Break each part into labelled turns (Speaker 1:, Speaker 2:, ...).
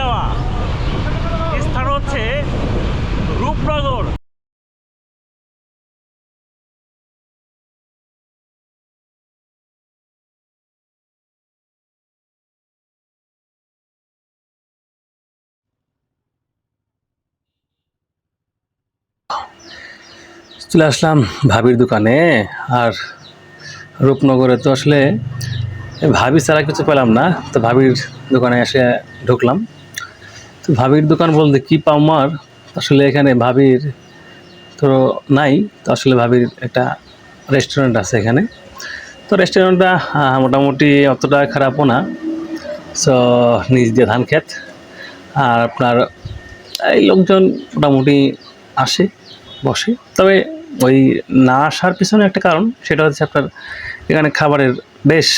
Speaker 1: যাওয়া স্থান হচ্ছে রূপনগর।
Speaker 2: চলে আসলাম ভাবির দোকানে, আর রূপনগরে তো আসলে ভাবি ছাড়া কিছু পেলাম না। তো ভাবির দোকানে এসে ঢুকলাম। তো ভাবির দোকান বলতে কি পাও আর আসলে এখানে ভাবির তো নাই, তো আসলে ভাবির একটা রেস্টুরেন্ট আছে এখানে। তো রেস্টুরেন্টটা মোটামুটি অতটা খারাপও না। সো নিজ দিয়ে ধান ক্ষেত আর আপনার, এই লোকজন মোটামুটি আসে, বসে। তবে ওই না আসার পিছনে একটা কারণ, সেটা হচ্ছে আপনার এখানে খাবারের বেশ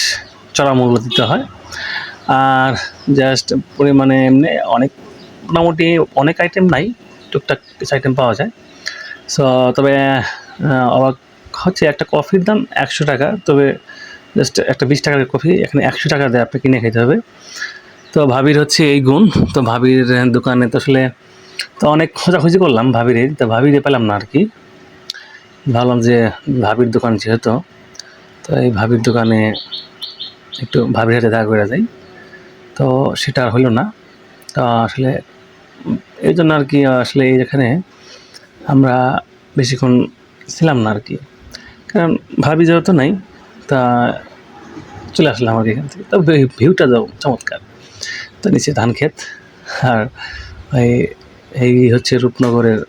Speaker 2: চড়া মূল্য দিতে হয়। আর জাস্ট পরিমাণে এমনি অনেক মোটামুটি অনেক আইটেম নাই, টুকটাক কিছু আইটেম পাওয়া যায়। সো তবে অবাক হচ্ছে, একটা কফির দাম একশো টাকা, তবে জাস্ট একটা বিশ টাকার কফি এখানে একশো টাকা দিয়ে আপনি কিনে খেতে হবে। তো ভাবির হচ্ছে এই গুণ, তো ভাবির দোকানে তো আসলে, তো অনেক খোঁজাখুঁজি করলাম ভাবিরে, তো ভাবিরে পেলাম না আর কি। ভাবলাম যে ভাবির দোকান যেহেতু, তো এই ভাবির দোকানে একটু ভাবির হাতে দেখা করে যাই। তো সেটা হলো না। তো আসলে এই জন্য আর কি আসলে এখানে আমরা বেশিক্ষণ ছিলাম না আর কি। কারণ ভাবি যেহেতু নাই, তা চলে আসলাম আর কি এখান থেকে। তো ভিউটা যাও চমৎকার। তো নিচে ধান ক্ষেত, আর এই হচ্ছে রূপনগরের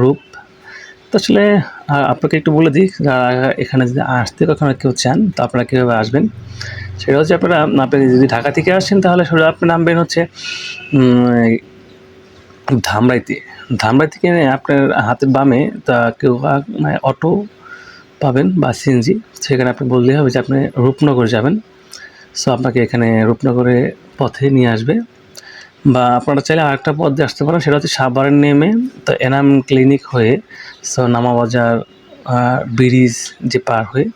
Speaker 2: রূপ। তো আসলে আপনাকে একটু বলে দিই, যারা এখানে যদি আসতে কখনো কেউ চান, তো আপনারা কীভাবে আসবেন? সেটা হচ্ছে আপনারা, আপনি যদি ঢাকা থেকে আসেন, তাহলে সেটা আপনি নামবেন হচ্ছে ধামরাইতে। ধামরাই থেকে আপনার হাতের বামে তা কেউ মানে অটো পাবেন বা সিএনজি সেখানে আপনি বললেই হবে যে আপনি রূপনগর যাবেন। সো আপনাকে এখানে রূপনগরে পথে নিয়ে আসবে। বা আপনারা চাইলে আরেকটা পথ দিয়ে আসতে পারেন, সেটা হচ্ছে সাভার নেমে তো এনাম ক্লিনিক হয়ে সো নামাবাজার ব্রিজ যে পার হয়ে,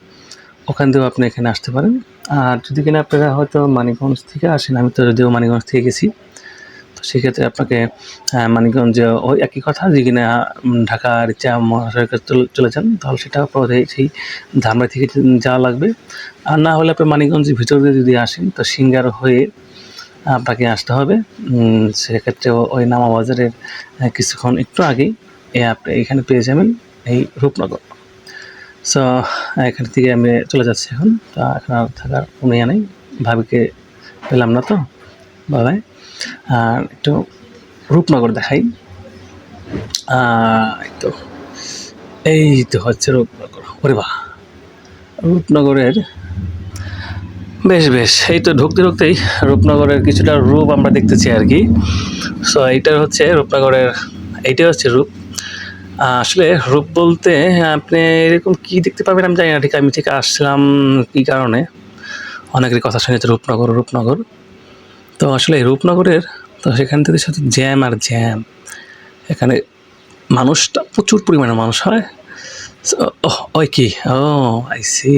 Speaker 2: ওখান থেকেও আপনি এখানে আসতে পারেন। আর যদি কিনা আপনারা হয়তো মানিকগঞ্জ থেকে আসেন, আমি তো যদিও মানিকগঞ্জ থেকে গেছি। সেক্ষেত্রে আপনাকে মানিকগঞ্জ ওই একই কথা যে কিনা উম, ঢাকার চা মহাসড়কে চলে- যান তাহলে সেটা পথে সেই ধামরাই থেকে যাওয়া লাগবে। আর না হলে আপনি মানিকগঞ্জের ভিতরে যদি আসেন তো সিঙ্গার হয়ে আপনাকে আসতে হবে। সেক্ষেত্রে ওই নামা বাজারের কিছুক্ষণ একটু আগেই এ আপনি এখানে পেয়ে যাবেন এই রূপনগর। সো এখান থেকে আমি চলে যাচ্ছি এখন। তো এখন আর থাকার কোনো ইয়ে নেই। ভাবিকে পেলাম না তো। বাবাই আর একটু রূপনগর দেখাই। তো, এই তো হচ্ছে রূপনগর। ওরে বাহ! রূপনগরের বেশ বেশ, এই তো ঢুকতে ঢুকতেই রূপনগরের কিছুটা রূপ আমরা দেখতেছি আর কি। সো এইটার হচ্ছে রূপনগরের, এইটাই হচ্ছে রূপ। আসলে রূপ বলতে আপনি এরকম কি দেখতে পাবেন আমি জানি না, ঠিক আমি ঠিক আসছিলাম কী কারণে? অনেকের কথা শুনেছে রূপনগর রূপনগর। তো আসলে রূপনগরের, তো সেখান থেকে শুধু জ্যাম আর জ্যাম। এখানে মানুষটা প্রচুর পরিমাণে মানুষ হয়। ওই কি? ও আই সি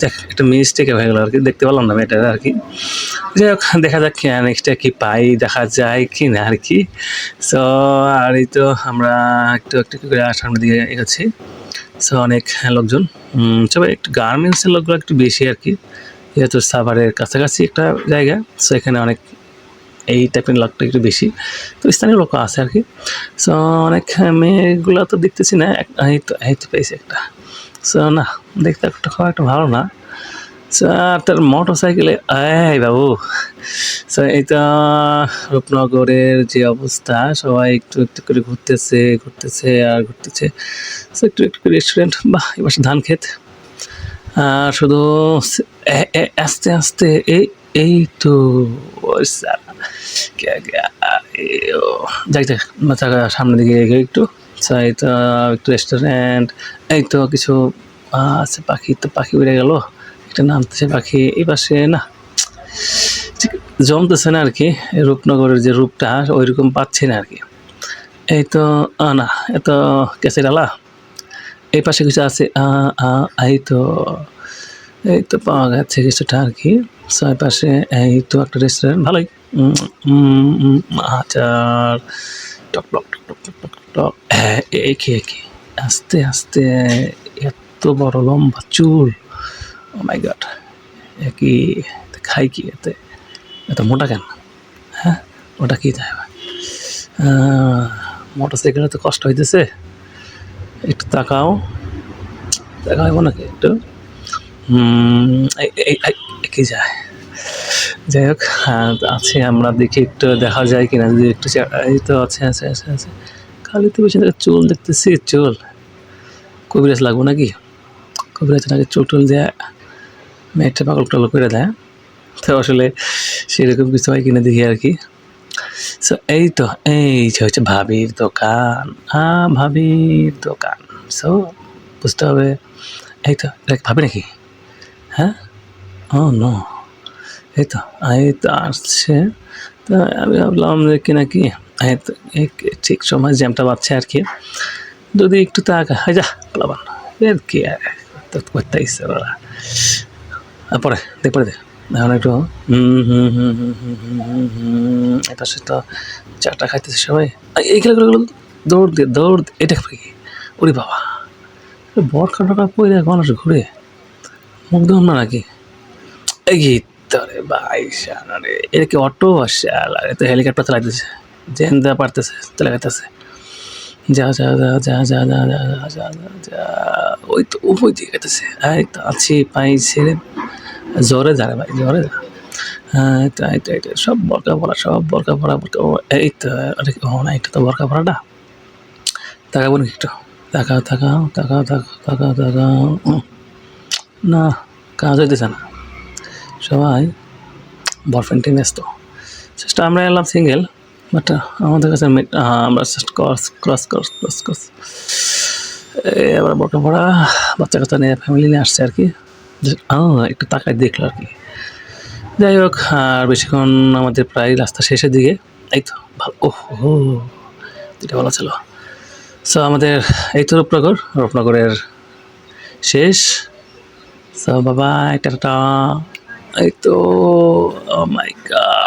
Speaker 2: দেখ, একটা মিস্টেক হয়ে গেল আর কি দেখতে পেলাম না এটা আর কি যাই হোক, দেখা যাক নেক্সটে কি পাই, দেখা যায় কি না আর কি। সো আর এই তো আমরা একটু একটু করে সামনের দিকে এগোচ্ছি। সো অনেক লোকজন। তবে একটু গার্মেন্টসের লোকগুলো একটু বেশি আর কি যেহেতু সাভারের কাছাকাছি একটা জায়গা সো এখানে অনেক এই টাইপের লোকটা একটু বেশি। তো স্থানীয় লোক আছে আর কি। সো অনেক মেয়েগুলো তো দেখতেছি না, এক- এই তো এই তো পেয়েছি একটা। সো না, দেখতে একটা খুব একটা ভালো না। সো তার মোটর সাইকেলে এই বাবু। সো এটা রূপনগরের যে অবস্থা, সবাই একটু একটু করে ঘুরতেছে ঘুরতেছে আর ঘুরতেছে। সো একটু একটু করে রেস্টুরেন্ট বাহ এবার ধান আর শুধু আস্তে আস্তে এই এই তো ওই ও, যাক সামনের দিকে এগিয়ে একটু। চাই তো একটু রেস্টুরেন্ট এই তো কিছু আছে পাখি তো পাখি উড়ে গেল। একটা নামতেছে পাখি এই পাশে না ঠিক জমতেছে না আর কি রূপনগরের যে রূপটা ওইরকম পাচ্ছি না আর কি এই তো না এত কেসে ডালা এই পাশে কিছু আছে এই তো এই তো পাওয়া গেছে কিছুটা আর কি। ছয় পাশে এই তো একটা রেস্টুরেন্ট ভালোই। আচার। টক টক টক টক টক টক টক। হ্যাঁ, এই কি কি? আস্তে আস্তে এত বড় লম্বা চুল। মাই গড কি? খাই কি এতে? এত মোটা কেন? হ্যাঁ ওটা কি যায় মোটর সাইকেলে তো কষ্ট হইতেছে। একটু তাকাও। তাকাও নাকি একটু? কি যায়? যাই হোক হ্যাঁ, আছে আমরা দেখি একটু দেখা যায় কিনা যদি একটু এই তো আছে আছে আছে আছে। খালি তো বেশি চুল দেখতেছি চুল। কবিরাজ লাগবো নাকি? কবিরাজ নাকি চুল টুল দেয় মেয়েটা পাগল টাগল করে দেয়। তো আসলে সেরকম কিছু হয় কিনা দেখি আর কি। সো এই তো এই যে হচ্ছে ভাবির দোকান। হ্যাঁ ভাবির দোকান। সো বুঝতে হবে। এই তো ভাবি নাকি? হ্যাঁ? Oh, ও নো এই তো আয়াত আসছে। তা আমি ভাবলাম যে কি নাকি আয়াত ঠিক সময় জ্যামটা বাঁচছে আর কি। যদি একটু তাক হয়ে যা, পালাবান। এর কি করতে ইচ্ছে ওরা। পরে, দেখ পরে দেখ। হুম একটু, হুম তো চাটা খাইতেছে সবাই। এই খেলাগুলো দৌড় দিয়ে দৌড় এটা কি? ওরে বাবা। বট কাটা পরে মানুষ ঘুরে। মুখ না নাকি এই তোরে ভাই সানারে এটা কি অটো আসছে আলারে তো হেলিকপ্টার চালাইতেছে জেন দেওয়া পারতেছে চালাইতেছে যা যা যা যা যা যা যা যা যা যা যা ওই তো ওই দিকে গেতেছে এই তো আছি পাই ছেড়ে জ্বরে যা রে ভাই জ্বরে যা হ্যাঁ এই তো এই তো সব বরকা পড়া সব বরকা পড়া বরকা এই তো আরে ও না এটা তো বরকা পড়াটা তাকাবো নাকি একটু তাকাও তাকাও তাকাও তাকাও তাকাও তাকাও না, কাজ হইতেছে না। সবাই বয়ফ্রেন্ড টিম ব্যস্ত। জাস্ট আমরা এলাম সিঙ্গেল বাট আমাদের কাছে আমরা cross cross cross cross cross এবার বড় পড়া বাচ্চা কাচ্চা নিয়ে ফ্যামিলি নিয়ে আসছে আর কি। একটু তাকায় দেখল আর কি। যাই হোক, আর বেশিক্ষণ আমাদের প্রায় রাস্তা শেষের দিকে। এই তো ওহো এটা ভালো ছিল। সো আমাদের এই তো রূপনগর। রূপনগরের শেষ। সো বাবা টাটা এই তো ও মাই গড